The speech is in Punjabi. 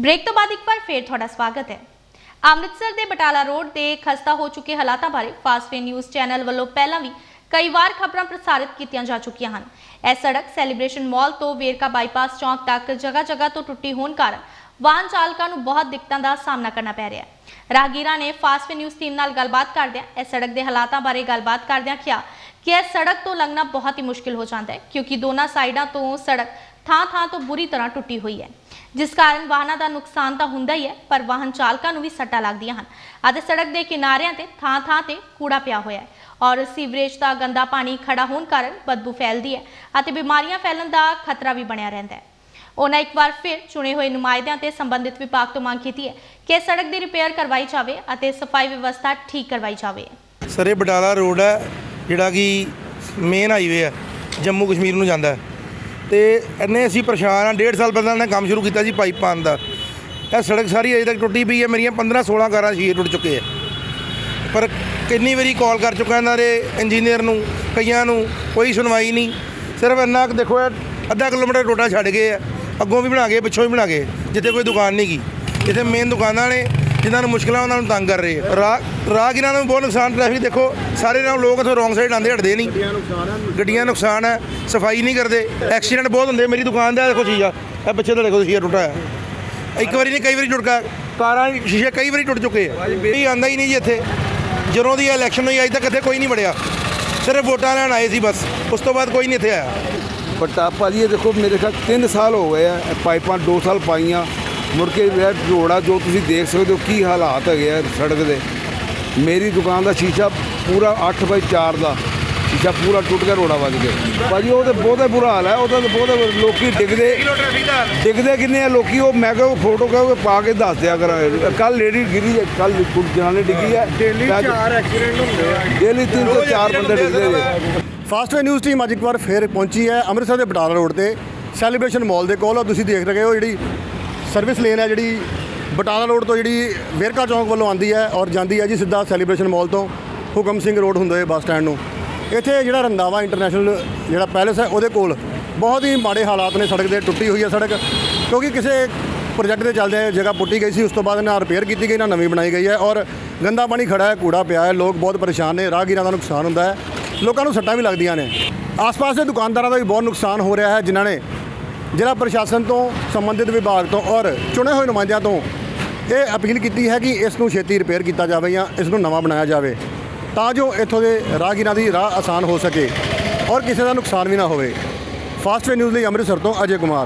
ਬ੍ਰੇਕ ਤੋਂ ਬਾਅਦ ਇੱਕ ਵਾਰ ਫੇਰ ਤੁਹਾਡਾ ਸਵਾਗਤ ਹੈ। ਅੰਮ੍ਰਿਤਸਰ ਦੇ ਬਟਾਲਾ ਰੋਡ ਤੇ ਖਸਤਾ ਹੋ ਚੁੱਕੇ ਹਾਲਾਤਾਂ ਬਾਰੇ ਫਾਸਟਵੇ ਨਿਊਜ਼ ਚੈਨਲ ਵੱਲੋਂ ਪਹਿਲਾਂ ਵੀ ਕਈ ਵਾਰ ਖਬਰਾਂ ਪ੍ਰਸਾਰਿਤ ਕੀਤੀਆਂ ਜਾ ਚੁੱਕੀਆਂ ਹਨ। ਇਹ ਸੜਕ ਸੈਲੀਬ੍ਰੇਸ਼ਨ ਮਾਲ ਤੋਂ ਵੇਰਕਾ ਬਾਈਪਾਸ ਚੌਂਕ ਤੱਕ ਜਗ੍ਹਾ ਜਗ੍ਹਾ ਤੋਂ ਟੁੱਟੀ ਹੋਣ ਕਾਰਨ ਵਾਹਨ ਚਾਲਕਾਂ ਨੂੰ ਬਹੁਤ ਦਿੱਕਤਾਂ ਦਾ ਸਾਹਮਣਾ ਕਰਨਾ ਪੈ ਰਿਹਾ ਹੈ। ਰਾਹਗੀਰਾਂ ਨੇ ਫਾਸਟਵੇ ਨਿਊਜ਼ ਟੀਮ ਨਾਲ ਗੱਲਬਾਤ ਕਰਦਿਆਂ ਇਹ ਸੜਕ ਦੇ ਹਾਲਾਤਾਂ ਬਾਰੇ ਗੱਲਬਾਤ ਕਰਦਿਆਂ ਕਿਹਾ ਕਿ ਇਹ ਸੜਕ ਤੋਂ ਲੰਘਣਾ ਬਹੁਤ ਹੀ ਮੁਸ਼ਕਿਲ ਹੋ ਜਾਂਦਾ ਹੈ, ਕਿਉਂਕਿ ਦੋਨਾਂ ਸਾਈਡਾਂ ਤੋਂ ਸੜਕ ਥਾਂ-ਥਾਂ ਤੋਂ ਬੁਰੀ ਤਰ੍ਹਾਂ ਟੁੱਟੀ ਹੋਈ ਹੈ। ਜਿਸ ਕਾਰਨ ਵਾਹਨਾਂ ਦਾ ਨੁਕਸਾਨ ਤਾਂ ਹੁੰਦਾ ਹੀ ਹੈ, ਪਰ ਵਾਹਨ ਚਾਲਕਾਂ ਨੂੰ ਵੀ ਸੱਟਾਂ ਲੱਗਦੀਆਂ ਹਨ। ਅਤੇ ਸੜਕ ਦੇ ਕਿਨਾਰਿਆਂ ਤੇ ਥਾਂ-ਥਾਂ ਤੇ ਕੂੜਾ ਪਿਆ ਹੋਇਆ ਹੈ ਔਰ ਸੀਵਰੇਜ ਦਾ ਗੰਦਾ ਪਾਣੀ ਖੜਾ ਹੋਣ ਕਾਰਨ ਬਦਬੂ ਫੈਲਦੀ ਹੈ ਅਤੇ ਬਿਮਾਰੀਆਂ ਫੈਲਣ ਦਾ ਖਤਰਾ ਵੀ ਬਣਿਆ ਰਹਿੰਦਾ ਹੈ। ਉਹਨਾਂ ਇੱਕ ਵਾਰ ਫਿਰ ਚੁਣੇ ਹੋਏ ਨੁਮਾਇੰਦਿਆਂ ਤੇ ਸੰਬੰਧਿਤ ਵਿਭਾਗ ਤੋਂ ਮੰਗ ਕੀਤੀ ਹੈ ਕਿ ਸੜਕ ਦੀ ਰਿਪੇਅਰ ਕਰਵਾਈ ਜਾਵੇ ਅਤੇ ਸਫ਼ਾਈ ਵਿਵਸਥਾ ਠੀਕ ਕਰਵਾਈ ਜਾਵੇ। ਸਰ, ਇਹ ਬਟਾਲਾ ਰੋਡ ਹੈ, ਜਿਹੜਾ ਕਿ ਮੇਨ ਹਾਈਵੇ ਹੈ, ਜੰਮੂ ਕਸ਼ਮੀਰ ਨੂੰ ਜਾਂਦਾ ਹੈ। ਤੇ ਇੰਨੇ ਅਸੀਂ ਪਰੇਸ਼ਾਨ ਆ, ਡੇਢ ਸਾਲ ਪਹਿਲਾਂ ਇਹਨਾਂ ਨੇ ਕੰਮ ਸ਼ੁਰੂ ਕੀਤਾ ਸੀ ਪਾਈਪ ਪਾਉਣ ਦਾ। ਇਹ ਸੜਕ ਸਾਰੀ ਅਜੇ ਤੱਕ ਟੁੱਟੀ ਪਈ ਹੈ, ਮੇਰੀਆਂ 15 16 ਕਾਰਾਂ ਸ਼ੀਰ ਟੁੱਟ ਚੁੱਕੇ ਆ। ਪਰ ਕਿੰਨੀ ਵਾਰੀ ਕਾਲ ਕਰ ਚੁੱਕਾ ਇਹਨਾਂ ਦੇ ਇੰਜੀਨੀਅਰ ਨੂੰ, ਕਈਆਂ ਨੂੰ, ਕੋਈ ਸੁਣਵਾਈ ਨਹੀਂ। ਸਿਰਫ ਇੰਨਾ ਕੁ ਦੇਖੋ, ਇਹ ਅੱਧਾ ਕਿਲੋਮੀਟਰ ਟੋਟਾ ਛੱਡ ਗਏ ਆ, ਅੱਗੋਂ ਵੀ ਬਣਾ ਗਏ, ਪਿੱਛੋਂ ਵੀ ਬਣਾ ਗਏ, ਜਿੱਥੇ ਕੋਈ ਦੁਕਾਨ ਨਹੀਂ ਗਈ ਜਿੱਥੇ ਮੇਨ ਦੁਕਾਨਾਂ ਨੇ ਜਿਨ੍ਹਾਂ ਨੂੰ ਮੁਸ਼ਕਲਾਂ ਉਹਨਾਂ ਨੂੰ ਤੰਗ ਕਰ ਰਹੇ ਆ ਰਾਹ ਰਾਹਗੀਰਾਂ ਨੂੰ ਬਹੁਤ ਨੁਕਸਾਨ ਟ੍ਰੈਫਿਕ ਦੇਖੋ ਸਾਰੇ ਨਾਲ ਲੋਕ ਇੱਥੋਂ ਰੋਂਗ ਸਾਈਡ ਆਉਂਦੇ ਹਟਦੇ ਨਹੀਂ। ਗੱਡੀਆਂ ਨੁਕਸਾਨ ਹੈ ਸਫ਼ਾਈ ਨਹੀਂ ਕਰਦੇ। ਐਕਸੀਡੈਂਟ ਬਹੁਤ ਹੁੰਦੇ। ਮੇਰੀ ਦੁਕਾਨ ਦਾ ਦੇਖੋ ਸ਼ੀਸ਼ਾ। ਇਹ ਪਿੱਛੇ ਦਾ ਦੇਖੋ ਸ਼ੀਸ਼ਾ ਟੁੱਟਾ ਹੈ ਇੱਕ ਵਾਰੀ ਨਹੀਂ ਕਈ ਵਾਰੀ ਟੁੱਟ ਗਿਆ ਕਾਰਾਂ ਸ਼ੀਸ਼ੇ ਕਈ ਵਾਰੀ ਟੁੱਟ ਚੁੱਕੇ ਆ। ਇਹ ਆਂਦਾ ਹੀ ਨਹੀਂ ਜੀ ਇੱਥੇ। ਜਦੋਂ ਦੀ ਇਲੈਕਸ਼ਨ ਹੋਈ ਅੱਜ ਤੱਕ ਇੱਥੇ ਕੋਈ ਨਹੀਂ ਵੜਿਆ। ਸਿਰਫ ਵੋਟਾਂ ਲੈਣ ਆਏ ਸੀ ਬਸ। ਉਸ ਤੋਂ ਬਾਅਦ ਕੋਈ ਨਹੀਂ ਇੱਥੇ ਆਇਆ। ਆ ਭਾਜੀ ਇਹ ਦੇਖੋ ਮੇਰੇ ਖਿਆਲ 3 ਸਾਲ ਹੋ ਗਏ ਆ। ਪਾਈਪਾਂ 2 ਸਾਲ ਪਾਈਆਂ। ਮੁੜ ਕੇ ਇਹ ਰੋੜਾ ਜੋ ਤੁਸੀਂ ਦੇਖ ਸਕਦੇ ਹੋ ਕੀ ਹਾਲਾਤ ਹੈਗੇ ਆ ਸੜਕ ਦੇ। ਮੇਰੀ ਦੁਕਾਨ ਦਾ ਸ਼ੀਸ਼ਾ ਪੂਰਾ 8 ਬਾਈ 4 ਦਾ। ਸ਼ੀਸ਼ਾ ਪੂਰਾ ਟੁੱਟ ਗਿਆ ਰੋੜਾ ਵੱਜ ਗਿਆ। ਭਾਜੀ ਉਹ ਤੇ ਬਹੁਤਾ ਬੁਰਾ ਹਾਲ ਹੈ ਉਹਦਾ ਤੇ ਬਹੁਤੇ ਲੋਕੀ ਡਿੱਗਦੇ ਡਿੱਗਦੇ ਕਿੰਨੇ ਆ ਲੋਕੀ ਉਹ ਮੈਂ ਕਿਹਾ ਫੋਟੋ ਕਹੋ ਪਾ ਕੇ ਦੱਸ ਦਿਆ ਕਰਾਂ। ਕੱਲ ਲੇਡੀ ਗਿਰੀ ਹੈ ਕੱਲ ਜਨਾਨੀ ਡਿੱਗੀ ਹੈ। ਡੇਲੀ 4 ਐਕਸੀਡੈਂਟ ਹੁੰਦੇ ਆ। ਡੇਲੀ 3 ਤੋਂ 4 ਬੰਦੇ ਡਿੱਗਦੇ ਨੇ ਫਾਸਟਵੇ ਨਿਊਜ਼ ਟੀਮ ਅੱਜ ਇੱਕ ਵਾਰ ਫੇਰ ਪਹੁੰਚੀ ਹੈ ਅੰਮ੍ਰਿਤਸਰ ਦੇ ਬਟਾਲਾ ਰੋਡ ਤੇ। ਸੈਲੀਬ੍ਰੇਸ਼ਨ ਮਾਲ ਦੇ ਕੋਲ ਤੁਸੀਂ ਦੇਖ ਰਹੇ ਹੋ ਜਿਹੜੀ ਸਰਵਿਸ ਲੇਨ ਹੈ ਜਿਹੜੀ ਬਟਾਲਾ ਰੋਡ ਤੋਂ ਜਿਹੜੀ ਵੇਰਕਾ ਚੌਂਕ ਵੱਲੋਂ ਆਉਂਦੀ ਹੈ ਔਰ ਜਾਂਦੀ ਹੈ ਜੀ ਸਿੱਧਾ ਸੈਲੀਬ੍ਰੇਸ਼ਨ ਮਾਲ ਤੋਂ ਹੁਕਮ ਸਿੰਘ ਰੋਡ ਹੁੰਦੇ ਹੋਏ ਬੱਸ ਸਟੈਂਡ ਨੂੰ। ਇੱਥੇ ਜਿਹੜਾ ਰੰਦਾਵਾ ਇੰਟਰਨੈਸ਼ਨਲ ਜਿਹੜਾ ਪੈਲੇਸ ਹੈ ਉਹਦੇ ਕੋਲ ਬਹੁਤ ਹੀ ਮਾੜੇ ਹਾਲਾਤ ਨੇ, ਸੜਕ ਦੇ ਟੁੱਟੀ ਹੋਈ ਹੈ ਸੜਕ ਕਿਉਂਕਿ ਕਿਸੇ ਪ੍ਰੋਜੈਕਟ ਦੇ ਚੱਲਦੇ ਜਗ੍ਹਾ ਪੁੱਟੀ ਗਈ ਸੀ, ਉਸ ਤੋਂ ਬਾਅਦ ਨਾ ਰਿਪੇਅਰ ਕੀਤੀ ਗਈ, ਨਾ ਨਵੀਂ ਬਣਾਈ ਗਈ ਹੈ ਔਰ ਗੰਦਾ ਪਾਣੀ ਖੜਾ ਹੈ, ਕੂੜਾ ਪਿਆ ਹੈ, ਲੋਕ ਬਹੁਤ ਪਰੇਸ਼ਾਨ ਨੇ, ਰਾਹਗੀਰਾਂ ਦਾ ਨੁਕਸਾਨ ਹੁੰਦਾ ਹੈ, ਲੋਕਾਂ ਨੂੰ ਸੱਟਾਂ ਵੀ ਲੱਗਦੀਆਂ ਨੇ। ਆਸ-ਪਾਸ ਦੇ ਦੁਕਾਨਦਾਰਾਂ ਦਾ ਵੀ ਬਹੁਤ ਨੁਕਸਾਨ ਹੋ ਰਿਹਾ ਹੈ, ਜਿਨ੍ਹਾਂ ਨੇ ਜ਼ਿਲ੍ਹਾ ਪ੍ਰਸ਼ਾਸਨ ਤੋਂ, ਸੰਬੰਧਿਤ ਵਿਭਾਗ ਤੋਂ ਔਰ ਚੁਣੇ ਹੋਏ ਨੁਮਾਇੰਦਿਆਂ ਤੋਂ ਇਹ ਅਪੀਲ ਕੀਤੀ ਹੈ ਕਿ ਇਸ ਨੂੰ ਛੇਤੀ ਰਿਪੇਅਰ ਕੀਤਾ ਜਾਵੇ ਜਾਂ ਇਸ ਨੂੰ ਨਵਾਂ ਬਣਾਇਆ ਜਾਵੇ ਤਾਂ ਜੋ ਇੱਥੋਂ ਦੇ ਰਾਹਗੀਰਾਂ ਦੀ ਰਾਹ ਆਸਾਨ ਹੋ ਸਕੇ ਔਰ ਕਿਸੇ ਦਾ ਨੁਕਸਾਨ ਵੀ ਨਾ ਹੋਵੇ। ਫਾਸਟਵੇ ਨਿਊਜ਼ ਲਈ ਅੰਮ੍ਰਿਤਸਰ ਤੋਂ ਅਜੇ ਕੁਮਾਰ।